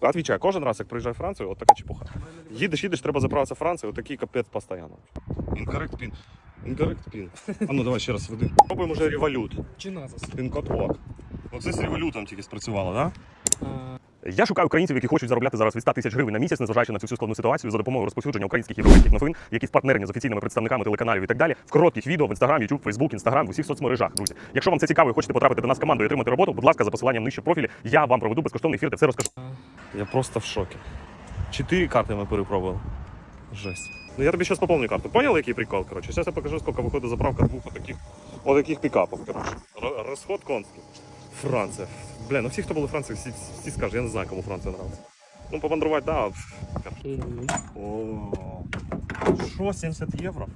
Отвічаю, кожен раз, як приїжджаю в Францію, от така чепуха. Їдеш, їдеш, треба заправитися в Францію, отакий капець постійно. Інкорект пін. Інкорект пін. А ну давай ще раз веди. Пробуємо вже револют. Чи назас? Пін-код ок. Оце з револютом тільки спрацювало, так? Я шукаю українців, які хочуть заробляти зараз від 100 тисяч гривень на місяць, незважаючи на цю всю складну ситуацію за допомогою розповсюдження українських європейських новин, які впартнерені з офіційними представниками телеканалів і так далі, в коротких відео в Instagram, YouTube, Facebook, Instagram, в усіх соцмережах, друзі. Якщо вам це цікаво і хочете потрапити до нас в команду і отримати роботу, будь ласка, за посиланням нижче в профілі, я вам проведу безкоштовний ефір, де все розкажу. Я просто в шокі. Чотири карти ми перепробували. Жесть. Ну я тобі зараз поповню карту. Поняли, який прикол? Короче, зараз я покажу, скільки виходить заправка двох отаких, отаких пікапів. Короче. Р- Розход конський. Франція. Бля, ну всі, хто були в Франції, всі, всі скажуть, я не знаю, кому Франція нравиться. Ну, помандрувати, да. О, що, 70 євро?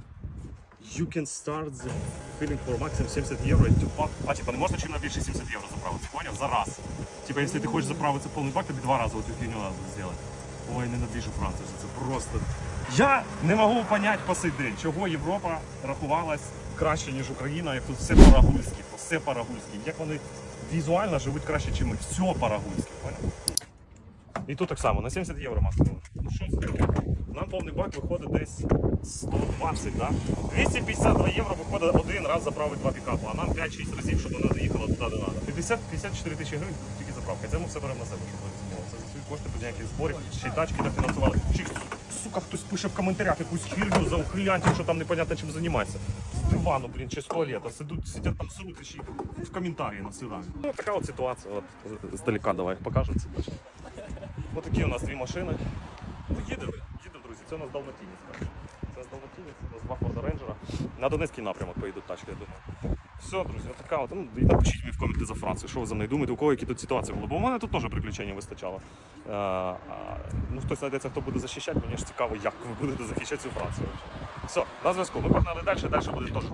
You can start the feeling for maximum 70 євро. А типа не можна чим на більше 70 євро заправити, поняв? За раз. Типа, якщо ти хочеш заправити повний бак, тобі два рази оцю фігню треба зробити. Ой, ненавижу Францію, це просто. Я не можу понять по сей день, чого Європа рахувалась краще, ніж Україна, як тут все парагульське, все парагульське. Як вони візуально живуть краще, ніж ми. Все парагульське, поняв? І тут так само, на 70 євро максимум. Ну що це? Нам повний бак виходить десь 120, да? 252 євро виходить один раз заправити два пікапи, а нам 5-6 разів, щоб вона доїхала туди, де треба. 50 54 тисячі гривень тільки заправка. Це ми все беремо на себе, щоб ви. Це за свої кошти без ніяких зборів, ще й тачки дофінансували. Чи, сука, хтось пише в коментарях якусь хірню за ухилянтів, що там непонятно чим займається. З дивану, блін, чи з туалета. Сидуть, сидять там сруть і ще в коментарі насилають. Ну, така от ситуація. От, з- здалека давай покажемо це. бачиш. Ось такі у нас дві машини. Ну, їдемо. Це у нас Далматінець. коротше. Це у нас Далматінець, у нас два Форда Рейнджера. На Донецький напрямок поїдуть тачки, я думаю. Все, друзі, така от. Ну, і напишіть мені в коменти за Францію, що ви за мною думаєте, у кого які тут ситуації були. Бо у мене тут теж приключень вистачало. Е, ну, хтось знайдеться, хто буде захищати, мені ж цікаво, як ви будете захищати цю Францію. Все, на зв'язку. Ми погнали далі, далі буде теж.